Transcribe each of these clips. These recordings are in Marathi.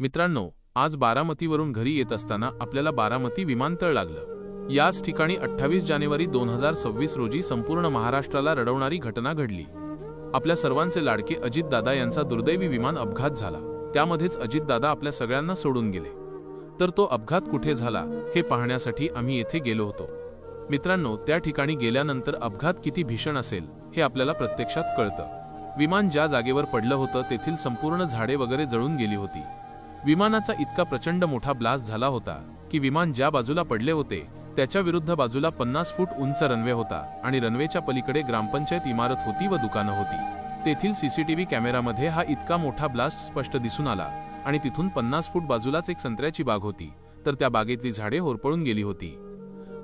मित्रांनो आज बारामतीवरून घरी येत असताना आपल्याला बारामती विमानतळ लागलं. याच ठिकाणी अठ्ठावीस जानेवारी दोन हजार सव्वीस रोजी संपूर्ण महाराष्ट्राला रडवणारी घटना घडली. आपल्या सर्वांचे लाडके अजितदादा यांचा दुर्दैवी विमान अपघात झाला. त्यामध्येच अजितदादा आपल्या सगळ्यांना सोडून गेले. तर तो अपघात कुठे झाला हे पाहण्यासाठी आम्ही येथे गेलो होतो. मित्रांनो त्या ठिकाणी गेल्यानंतर अपघात किती भीषण असेल हे आपल्याला प्रत्यक्षात कळतं. विमान ज्या जागेवर पडलं होतं तेथील संपूर्ण झाडे वगैरे जळून गेली होती. विमानाचा इतका प्रचंड मोठा ब्लास्ट झाला होता की विमान ज्या बाजूला पडले होते त्याच्या विरुद्ध बाजूला पन्नास फूट उंच रनवे होता आणि रनवेच्या पलीकडे ग्रामपंचायत इमारत होती व दुकानं होती. तेथील सीसीटीव्ही कॅमेरामध्ये हा इतका मोठा ब्लास्ट स्पष्ट दिसून आला आणि तिथून पन्नास फूट बाजूलाच एक संत्र्याची बाग होती तर त्या बागेतली झाडे होरपळून गेली होती.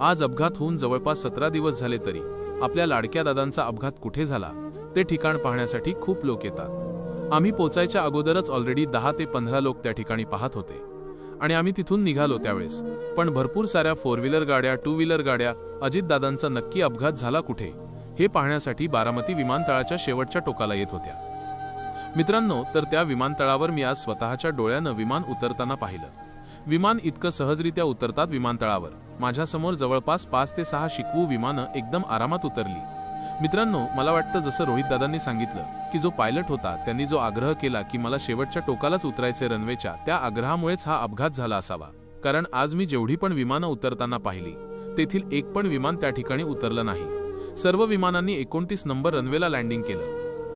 आज अपघात होऊन जवळपास सतरा दिवस झाले तरी आपल्या लाडक्या दादांचा अपघात कुठे झाला ते ठिकाण पाहण्यासाठी खूप लोक येतात. आम्ही पोचायच्या अगोदरच ऑलरेडी दहा ते पंधरा लोक त्या ठिकाणी पाहत होते. आणि आम्ही तिथून निघालो त्यावेळेस. पण भरपूर साऱ्या फोर व्हीलर गाड्या टू व्हीलर गाड्या अजितदादांचा नक्की अपघात झाला कुठे हे पाहण्यासाठी बारामती विमानतळाच्या शेवटच्या टोकाला येत होत्या. मित्रांनो तर त्या विमानतळावर मी आज स्वतःच्या डोळ्यानं विमान उतरताना पाहिलं. विमान इतकं सहजरित्या उतरतात विमानतळावर. माझ्यासमोर जवळपास पाच ते सहा शिकवू विमानं एकदम आरामात उतरली. मित्रांनो मला वाटतं जसं रोहित दादांनी सांगितलं की जो पायलट होता त्यांनी जो आग्रह केला की मला शेवटच्या टोकालाच उतरायचे रनवेच्या त्या आग्रहामुळेच हा अपघात झाला असावा. कारण आज मी जेवढी पण विमानं उतरताना पाहिली तेथील एक पण विमान त्या ठिकाणी उतरलं नाही. सर्व विमानांनी एकोणतीस नंबर रनवेला लँडिंग केलं.